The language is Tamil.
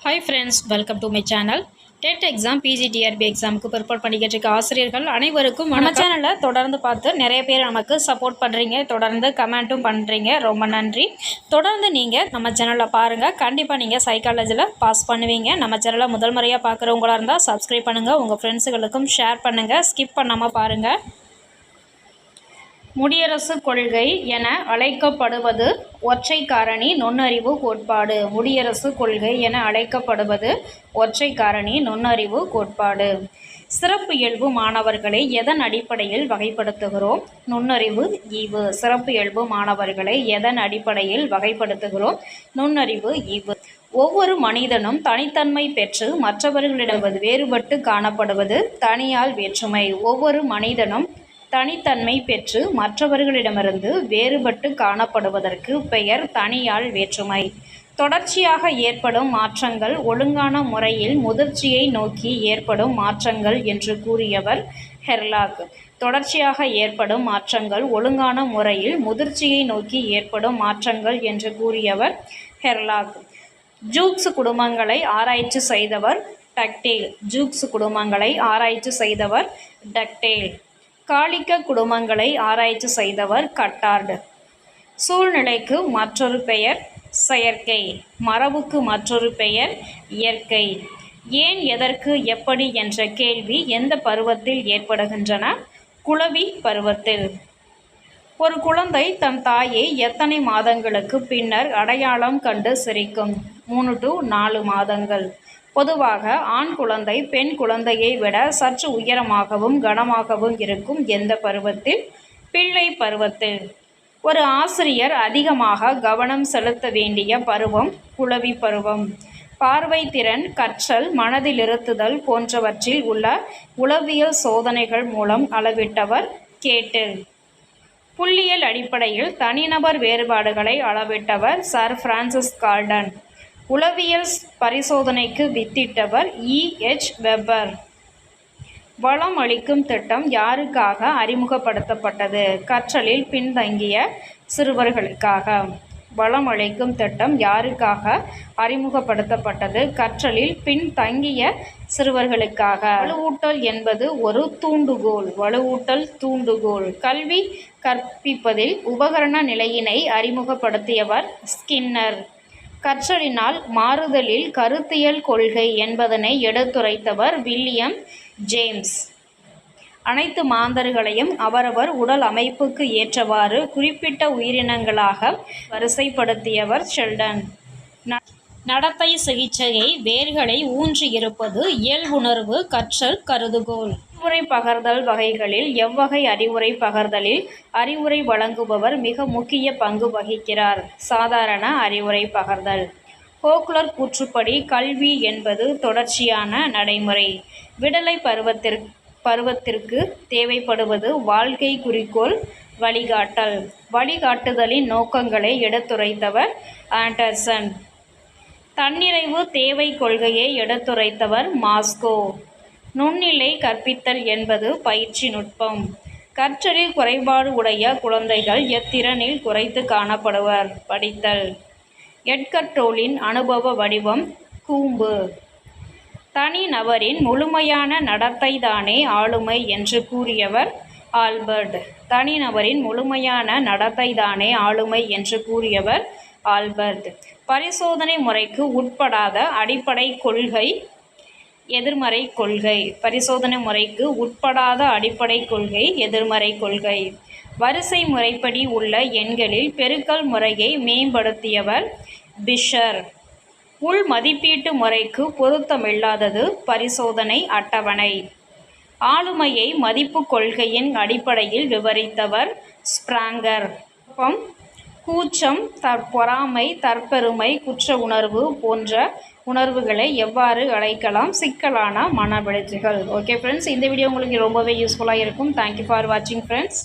Hi friends welcome to my channel TET exam PGTRB எக்ஸாமுக்கு ப்ரிப்பேர் பண்ணிக்கிட்டு இருக்க ஆசிரியர்கள் அனைவருக்கும் நம்ம சேனலை தொடர்ந்து பார்த்து நிறைய பேர் நமக்கு சப்போர்ட் பண்ணுறீங்க தொடர்ந்து கமெண்ட்டும் பண்ணுறீங்க ரொம்ப நன்றி. தொடர்ந்து நீங்கள் நம்ம சேனலில் பாருங்கள் கண்டிப்பாக நீங்கள் சைக்காலஜியில் பாஸ் பண்ணுவீங்க. நம்ம சேனலை முதல் முறையாக பார்க்குறவங்களா இருந்தால் சப்ஸ்கிரைப் பண்ணுங்கள் உங்கள் ஃப்ரெண்ட்ஸுகளுக்கும் ஷேர் பண்ணுங்கள் ஸ்கிப் பண்ணாமல் பாருங்கள் முடியரசு கொள்கை என அழைக்கப்படுவது ஒற்றை காரணி நுண்ணறிவு கோட்பாடு. முடியரசு கொள்கை என அழைக்கப்படுவது ஒற்றை காரணி நுண்ணறிவு கோட்பாடு. சிறப்பு இயல்பு மாணவர்களை எதன் அடிப்படையில் வகைப்படுத்துகிறோம்? நுண்ணறிவு ஈவு. சிறப்பு இயல்பு மாணவர்களை எதன் அடிப்படையில் வகைப்படுத்துகிறோம்? நுண்ணறிவு ஈவு. ஒவ்வொரு மனிதனும் தனித்தன்மை பெற்று மற்றவர்களிடம் வேறுபட்டு காணப்படுவது தனியால் வேற்றுமை. ஒவ்வொரு மனிதனும் தனித்தன்மை பெற்று மற்றவர்களிடமிருந்து வேறுபட்டு காணப்படுவதற்கு பெயர் தனியால் வேற்றுமை. தொடர்ச்சியாக ஏற்படும் மாற்றங்கள் ஒழுங்கான முறையில் முதிர்ச்சியை நோக்கி ஏற்படும் மாற்றங்கள் என்று கூறியவர் ஹெர்லாக். தொடர்ச்சியாக ஏற்படும் மாற்றங்கள் ஒழுங்கான முறையில் முதிர்ச்சியை நோக்கி ஏற்படும் மாற்றங்கள் என்று கூறியவர் ஹெர்லாக். ஜூக்ஸ் குடும்பங்களை ஆராய்ச்சி செய்தவர் டக்டேல். ஜூக்ஸ் குடும்பங்களை ஆராய்ச்சி செய்தவர் டக்டேல். காளிக்க குடும்பங்களை ஆராய்ச்சி செய்தவர் கட்டார்டு. சூழ்நிலைக்கு மற்றொரு பெயர் செயற்கை மரபுக்கு மற்றொரு பெயர் இயற்கை. ஏன் எதற்கு எப்படி என்ற கேள்வி எந்த பருவத்தில் ஏற்படுகின்றன? குளவி பருவத்தில். ஒரு குழந்தை தன் தாயை எத்தனை மாதங்களுக்கு பின்னர் அடையாளம் கண்டு சிரிக்கும். மூணு டு நாலு மாதங்கள். பொதுவாக ஆண் குழந்தை பெண் குழந்தையை விட சற்று உயரமாகவும் கனமாகவும் இருக்கும் எந்த பருவத்தில்? பிள்ளை பருவத்தில். ஒரு ஆசிரியர் அதிகமாக கவனம் செலுத்த வேண்டிய பருவம் குளவி பருவம். பார்வை திறன் கற்றல் மனதிலிருத்துதல் போன்றவற்றில் உள்ள உளவியல் சோதனைகள் மூலம் அளவிட்டவர் கேட்டு. புள்ளியல் அடிப்படையில் தனிநபர் வேறுபாடுகளை அளவிட்டவர் சர் பிரான்சிஸ் கார்டன் உளவியல் பரிசோதனைக்கு வித்திட்டவர் இ. எச். வெப்பர் வளம் அளிக்கும் திட்டம் யாருக்காக அறிமுகப்படுத்தப்பட்டது? கற்றலில் பின்தங்கிய சிறுவர்களுக்காக. வளம் அளிக்கும் திட்டம் யாருக்காக அறிமுகப்படுத்தப்பட்டது? கற்றலில் பின்தங்கிய சிறுவர்களுக்காக. வலுவூட்டல் என்பது ஒரு தூண்டுகோல் வலுவூட்டல் தூண்டுகோல் கல்வி கற்பிப்பதில் உபகரண நிலையினை அறிமுகப்படுத்தியவர் ஸ்கின்னர். கற்றலினால் மாறுதலில் கருத்தியல் கொள்கை என்பதனை எடுத்துரைத்தவர் வில்லியம் ஜேம்ஸ். அனைத்து மாந்தர்களையும் அவரவர் உடல் அமைப்புக்கு ஏற்றவாறு குறிப்பிட்ட உயிரினங்களாக வரிசைப்படுத்தியவர் ஷெல்டன். நடத்தை சிகிச்சையை வேர்களை ஊன்றியிருப்பது இயல்புணர்வு கற்றல் கருதுகோள். அறிவுரை பகர்தல் வகைகளில் எவ்வகை அறிவுரை பகர்தலில் அறிவுரை வழங்குபவர் மிக முக்கிய பங்கு வகிக்கிறார். சாதாரண அறிவுரை பகர்தல். ஹோக்லர் கூற்றுப்படி கல்வி என்பது தொடர்ச்சியான நடைமுறை. விடலை பருவத்திற்கு பருவத்திற்கு தேவைப்படுவது வாழ்க்கை குறிக்கோள் வழிகாட்டல். வழிகாட்டுதலின் நோக்கங்களை எடுத்துரைத்தவர் ஆண்டர்சன். தன்னிறைவு தேவை கொள்கையை எடுத்துரைத்தவர் மாஸ்கோ. நுண்ணிலை கற்பித்தல் என்பது பயிற்சி நுட்பம். கற்றலில் குறைபாடு உடைய குழந்தைகள் எத்திறனில் குறைத்து காணப்படுவர். படித்தல். எட்கட்ரோலின் அனுபவ வடிவம் கூம்பு. தனி நபரின் முழுமையான நடத்தைதானே ஆளுமை என்று கூறியவர் ஆல்பர்ட். தனிநபரின் முழுமையான நடத்தை தானே ஆளுமை என்று கூறியவர் ஆல்பர்ட். பரிசோதனை முறைக்கு உட்படாத அடிப்படை கொள்கை எதிர்மறை கொள்கை. பரிசோதனை முறைக்கு உட்படாத அடிப்படை கொள்கை எதிர்மறை கொள்கை. வரிசை முறைப்படி உள்ள எண்களில் பெருக்கல் முறையை மேம்படுத்தியவர் பிஷர். உள் மதிப்பீட்டு முறைக்கு பொருத்தமில்லாதது பரிசோதனை அட்டவணை. ஆளுமையை மதிப்பு கொள்கையின் அடிப்படையில் விவரித்தவர் ஸ்பிராங்கர். கூச்சம் தற்பொறாமை தற்பெருமை குற்ற உணர்வு போன்ற உணர்வுகளை எவ்வாறு அழைக்கலாம்? சிக்கலான மன விளைச்சிகள் ஓகே ஃப்ரெண்ட்ஸ் இந்த வீடியோ உங்களுக்கு ரொம்பவே யூஸ்ஃபுல்லாக இருக்கும். தேங்க்யூ ஃபார் வாட்சிங் ஃப்ரெண்ட்ஸ்